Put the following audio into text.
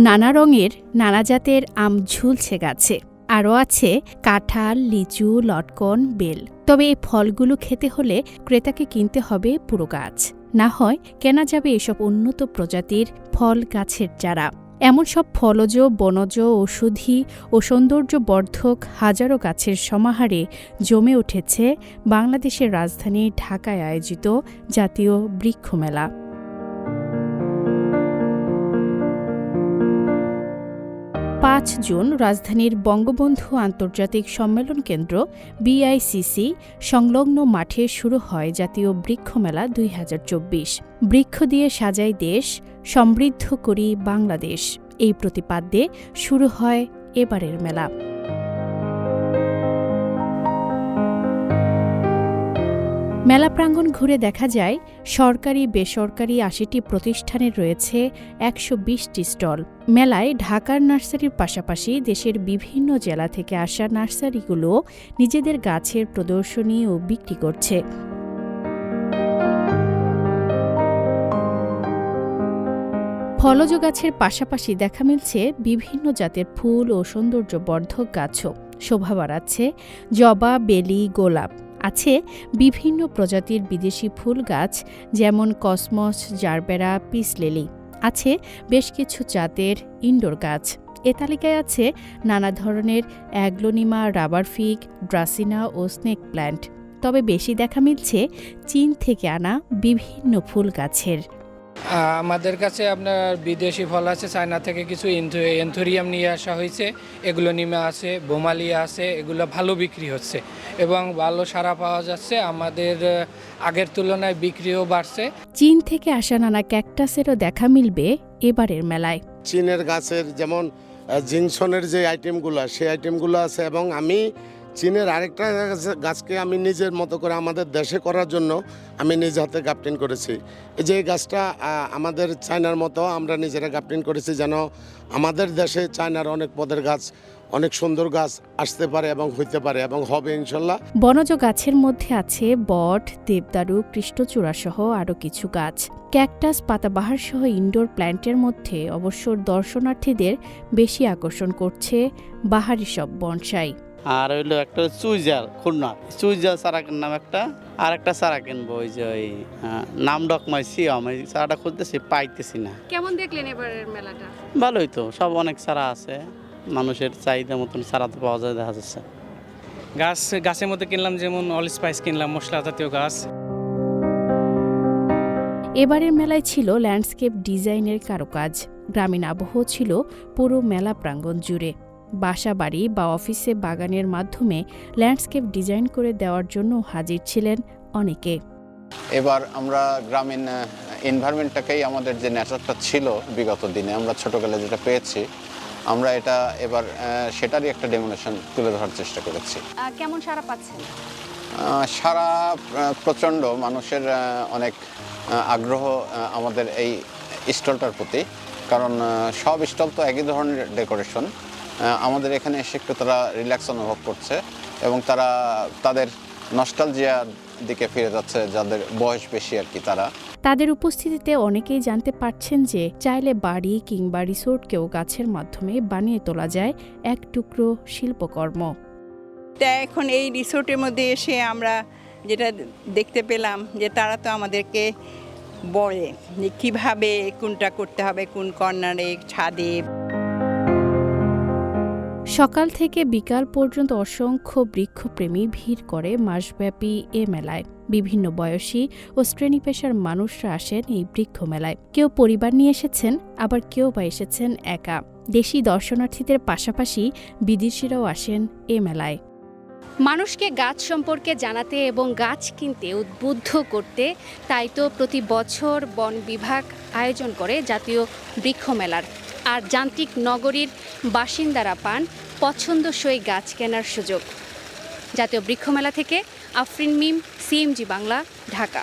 নানা রঙের নানা জাতের আম ঝুলছে গাছে। আরও আছে কাঁঠাল, লিচু, লটকন, বেল। তবে এই ফলগুলো খেতে হলে ক্রেতাকে কিনতে হবে পুরো গাছ। না হয় কেনা যাবে এসব উন্নত প্রজাতির ফল গাছের চারা। এমন সব ফলজ, বনজ ঔষধি ও সৌন্দর্যবর্ধক হাজারো গাছের সমাহারে জমে উঠেছে বাংলাদেশের রাজধানী ঢাকায় আয়োজিত জাতীয় বৃক্ষ পাঁচ জুন রাজধানীর বঙ্গবন্ধু আন্তর্জাতিক সম্মেলন কেন্দ্র বিআইসিসি সংলগ্ন মাঠে শুরু হয় জাতীয় বৃক্ষমেলা দুই হাজার চব্বিশ। বৃক্ষ দিয়ে সাজাই দেশ, সমৃদ্ধ করি বাংলাদেশ। এই প্রতিপাদ্যে শুরু হয় এবারের মেলা। মেলা প্রাঙ্গণ ঘুরে দেখা যায়, সরকারি, বেসরকারি আশিটি প্রতিষ্ঠানে রয়েছে একশো বিশটি স্টল। মেলায় ঢাকার নার্সারির পাশাপাশি দেশের বিভিন্ন জেলা থেকে আসা নার্সারিগুলো নিজেদের গাছের প্রদর্শনী ও বিক্রি করছে। ফলজ গাছের পাশাপাশি দেখা মিলছে বিভিন্ন জাতের ফুল ও সৌন্দর্যবর্ধক গাছও। শোভা বাড়াচ্ছে জবা, বেলি, গোলাপ। আছে বিভিন্ন প্রজাতির বিদেশি ফুল গাছ, যেমন কসমস, জারবেরা পিসলেলি আছে বেশ কিছু জাতের ইনডোর গাছ। এ তালিকায় আছে নানা ধরনের অ্যাগ্লোনিমা, রাবার ফিগ, ড্রাসিনা ও স্নেক প্ল্যান্ট। তবে বেশি দেখা মিলছে চীন থেকে আনা বিভিন্ন ফুল গাছের। আমাদের কাছে আপনার বিদেশি ফল আছে চায়না থেকে কিছু এন্থ- এন্থোরিয়াম নিয়ে আসা হয়েছে। এগুলো নিমে আছে বোমালিয়া আছে এগুলো ভালো বিক্রি হচ্ছে এবং ভালো সাড়া পাওয়া যাচ্ছে। আমাদের আগের তুলনায় বিক্রিও বাড়ছে। চীন থেকে আসা নানা ক্যাকটাসেরও দেখা মিলবে এবারের মেলায়। চীনের গাছের যেমন জিনসনের যে আইটেমগুলো সেই আইটেমগুলো আছে এবং আমি চীনের আরেকটা গাছ- গাছকে আমি নিজের মতো করে আমাদের দেশে করার জন্য আমি নিজ হাতে গাপটিন করেছি। এই যে গাছটা আমাদের চায়নার মতো আমরা নিজেরা গাপটিন করেছি যেন আমাদের দেশে চায়নার অনেক পদের গাছ, অনেক সুন্দর গাছ আসতে পারে এবং হইতে পারে এবং হবে ইনশাল্লাহ। বনজ গাছের মধ্যে আছে বট, দেবদারু কৃষ্ণচূড়া সহ আরও কিছু গাছ। ক্যাকটাস পাতাবাহার সহ ইনডোর প্ল্যান্টের মধ্যে অবশ্য দর্শনার্থীদের বেশি আকর্ষণ করছে বাহারি সব বনসাই। আর হইল একটা চুইজাল খুলনা। চুইজাল চারা নাম একটা আর একটা সারা কিনবো ওই যে ওই নাম ডকমাই সিয়াম এই চারাটা খুঁজতেছি পাইতেছি না। কেমন দেখলেন এবারের মেলাটা? ভালোই তো সব অনেক সারা আছে মানুষের চাহিদা মতন সারা তো পাওয়া যায় দেখা যাচ্ছে। গাছ গাছের মধ্যে কিনলাম যেমন অল স্পাইস কিনলাম মশলা জাতীয় গাছ। এবারের মেলায় ছিল ল্যান্ডস্কেপ ডিজাইনের কারুকাজ। গ্রামীণ আবহ ছিল পুরো মেলা প্রাঙ্গণ জুড়ে। বাসা বাড়ি বা অফিসে বাগানের মাধ্যমে ল্যান্ডস্কেপ ডিজাইন করে দেওয়ার জন্য হাজির ছিলেন অনেকে। এবার আমরা গ্রামীণ এনভায়রনমেন্টটাকেই আমাদের যে নেচারটা ছিল বিগত দিনে আমরা ছোটবেলায় যেটা পেয়েছি আমরা এটা এবার সেটারই একটা ডেমোনেশন তুলে ধরার চেষ্টা করেছি। কেমন সারা পাচ্ছেন? সারা প্রচণ্ড মানুষের অনেক আগ্রহ আমাদের এই স্টলটার প্রতি। কারণ সব স্টল তো একই ধরনের ডেকোরেশন আমাদের এখানে এসে একটু তারা রিল্যাক্স অনুভব করছে এবং তারা তাদের নস্টালজিয়ার দিকে ফিরে যাচ্ছে যাদের বয়স বেশি আর কি তারা। তাদের উপস্থিতিতে অনেকেই জানতে পারছেন যে চাইলে বাড়ি কিংবা রিসোর্টকেও গাছের মাধ্যমে বানিয়ে তোলা যায় এক টুকরো শিল্পকর্ম। তা এখন এই রিসোর্টের মধ্যে এসে আমরা যেটা দেখতে পেলাম যে তারা তো আমাদেরকে বলে যে কীভাবে কোনটা করতে হবে কোন কর্নারে ছাদে। সকাল থেকে বিকাল পর্যন্ত অসংখ্য বৃক্ষপ্রেমী ভিড় করে মাসব্যাপী এ মেলায়। বিভিন্ন বয়সী ও শ্রেণি পেশার মানুষরা আসেন এই বৃক্ষ মেলায়। কেউ পরিবার নিয়ে এসেছেন, আবার কেউ বা এসেছেন একা। দেশি দর্শনার্থীদের পাশাপাশি বিদেশিরাও আসেন এ মেলায়। মানুষকে গাছ সম্পর্কে জানাতে এবং গাছ কিনতে উদ্বুদ্ধ করতে তাই তো প্রতি বছর বন বিভাগ আয়োজন করে জাতীয় বৃক্ষ মেলার। আর যান্ত্রিক নগরীর বাসিন্দারা পান পছন্দসই গাছ কেনার সুযোগ। জাতীয় বৃক্ষমেলা থেকে আফরিন মিম, সিএমজি বাংলা, ঢাকা।